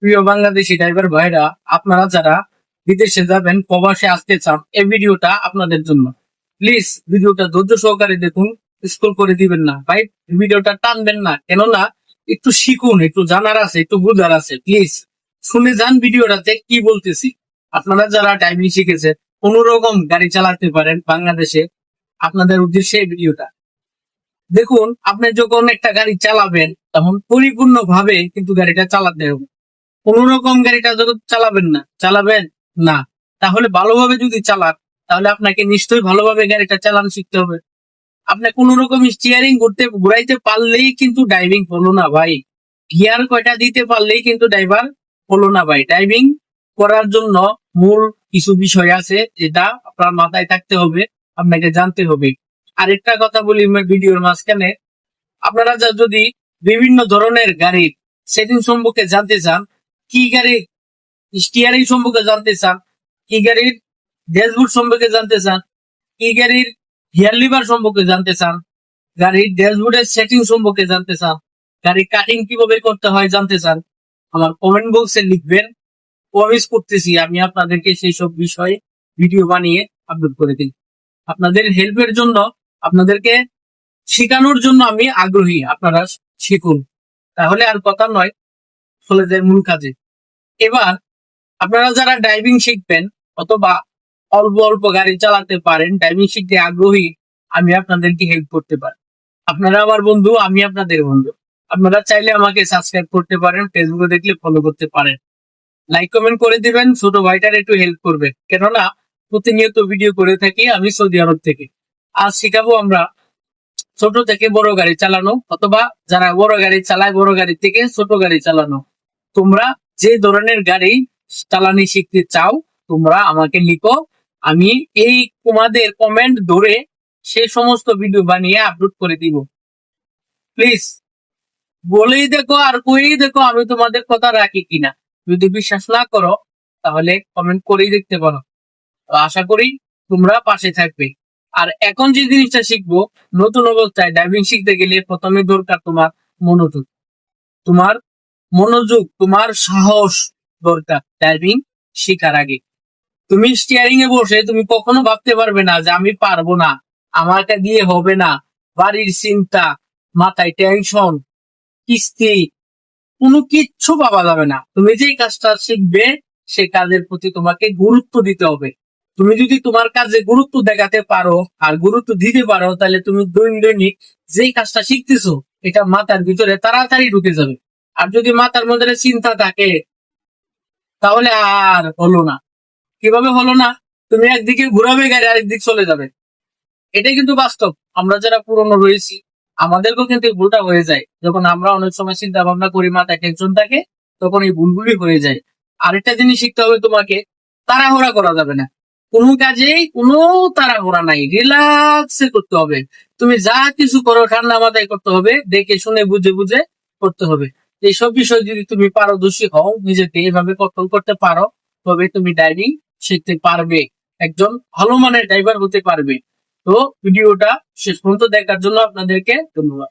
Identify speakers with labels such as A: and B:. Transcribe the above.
A: প্রিয় বাংলাদেশি ড্রাইভার ভাইরা, আপনারা যারা বিদেশে যাবেন, প্রবাসে আসতে চান, এই ভিডিওটা আপনাদের জন্য। প্লিজ ভিডিওটা ধৈর্য সহকারে দেখুন স্কুল করে দিবেন না। ভাই, ভিডিওটা টানবেন না, কেননা একটু শিখুন, একটু জানার আছে, একটু বুঝার আছে। প্লিজ শুনে যান ভিডিওটাতে কি বলতেছি। আপনারা যারা ড্রাইভিং শিখেছেন কোন রকম গাড়ি চালাতে পারেন বাংলাদেশে, আপনাদের উদ্দেশ্যে এই ভিডিওটা। দেখুন, আপনি যখন একটা গাড়ি চালাবেন, তখন পরিপূর্ণ ভাবে কিন্তু গাড়িটা চালাতে হবে। কোন রকম গাড়িটা যখন চালাবেন না চালাবেন না। তাহলে ভালোভাবে যদি চালান, তাহলে আপনাকে নিশ্চয়ই ভালোভাবে গাড়িটা চালানো শিখতে হবে। আপনি কোন রকম স্টিয়ারিং করতে, ঘুরাইতে পারলেই কিন্তু ড্রাইভিং হলো না ভাই। গিয়ার কয়টা দিতে পারলেই কিন্তু ড্রাইভার হলো না ভাই। ড্রাইভিং করার জন্য মূল কিছু বিষয় আছে, যেটা আপনার মাথায় থাকতে হবে, আপনাকে জানতে হবে। আরেকটা কথা বলি ভিডিওর মাঝখানে। আপনারা যদি বিভিন্ন ধরনের গাড়ির সেটিং সম্পর্কে জানতে চান কি গাড়ির স্টিয়ারিং সম্পর্কে জানতে চান? কি গাড়ির ড্যাশবোর্ড সম্পর্কে জানতে চান? কি গাড়ির গিয়ার লিভার সম্পর্কে জানতে চান? গাড়ির ড্যাশবোর্ডের সেটিং সম্পর্কে জানতে চান? গাড়ি কাটিং কীভাবে করতে হয় জানতে চান? আমার কমেন্ট বক্সে লিখবেন। প্রমিস করতেছি আমি আপনাদেরকে সেই সব বিষয়ে ভিডিও বানিয়ে আপলোড করে দিই। আপনাদের হেল্পের জন্য, আপনাদেরকে শেখানোর জন্য আমি আগ্রহী। আপনারা শিখুন। তাহলে আর কথা নয়। চলে যায় মূল কাজে। এবার আপনারা যারা ড্রাইভিং শিখবেন অথবা অল্প অল্প গাড়ি চালাতে পারেন ড্রাইভিং শিখতে আগ্রহী, আমি আপনাদেরকে হেল্প করতে পারি। আপনারা আমার বন্ধু, আমি আপনাদের বন্ধু। আপনারা চাইলে আমাকে সাবস্ক্রাইব করতে পারেন ফেসবুকে দেখলে ফলো করতে পারেন। লাইক কমেন্ট করে দিবেন, ছোট ভাইটার একটু হেল্প করবে। কেননা, প্রতিনিয়ত ভিডিও করে থাকি আমি সৌদি আরব থেকে। আজ শিখাবো আমরা ছোট থেকে বড় গাড়ি চালানো, অথবা যারা বড় গাড়ি চালায়, বড় গাড়ি থেকে ছোট গাড়ি চালানো। তোমরা যে ধরনের গাড়ি চালানি শিখতে চাও, তোমরা আমাকে লিখো। আমি এই তোমাদের কমেন্ট ধরে সে সমস্ত ভিডিও বানিয়ে আপলোড করে দিব। প্লিজ বলেই দেখো আর কই দেখো আমি তোমাদের কথা রাখি কিনা। যদি বিশ্বাস না করো, তাহলে কমেন্ট করেই দেখতে পারো। আশা করি তোমরা পাশে থাকবে। আর এখন যে জিনিসটা শিখব, নতুন অবস্থায় ড্রাইভিং শিখতে গেলে প্রথমে দরকার তোমার মনোযোগ। তোমার মনোযোগ, তোমার সাহস দরকার ড্রাইভিং শেখার আগে। তুমি স্টিয়ারিং এ বসে তুমি কখনো ভাবতে পারবে না যে আমি পারব না আমাকে দিয়ে হবে না, বাড়ির চিন্তা, মাথায় টেনশন কিস্তি, কোনো কিচ্ছু পাওয়া যাবে না। তুমি যেই কাজটা শিখবে, সে কাজের প্রতি তোমাকে গুরুত্ব দিতে হবে। তুমি যদি তোমার কাজে গুরুত্ব দেখাতে পারো আর গুরুত্ব দিতে পারো, তাহলে তুমি দৈনিক যেই কাজটা শিখতেছো, এটা মাথার ভিতরে তাড়াতাড়ি ঢুকে যাবে। আর যদি মাথার মধ্যে চিন্তা থাকে, তাহলে আর হলো না। কীভাবে হলো না? তুমি একদিকে ঘুরাবে, গাড়ি আরেকদিক চলে যাবে। এটাই কিন্তু বাস্তব। আমরা যারা পুরনো রয়েছি, আমাদেরকেও কিন্তু এই ভুলটা হয়ে যায়। যখন আমরা অনেক সময় চিন্তা ভাবনা করি, মাথায় টেনশন থাকে, তখন এই ভুলগুলি হয়ে যায়। আরেকটা জিনিস শিখতে হবে তোমাকে, তাড়াহুড়া করা যাবে না। কোনো কাজেই কোনো তাড়াহুড়া নাই রিল্যাক্সে করতে হবে। তুমি যা কিছু করো, ঠান্ডা মাথায় করতে হবে, দেখে শুনে, বুঝে বুঝে করতে হবে। এইসব বিষয় যদি তুমি পারদর্শী হও, নিজেকে এভাবে কন্ট্রোল করতে পারো, তবে তুমি ডাইভিং শিখতে পারবে। একজন ভালো মানের ড্রাইভার হতে পারবে। তো ভিডিওটা শেষ পর্যন্ত দেখার জন্য আপনাদেরকে ধন্যবাদ।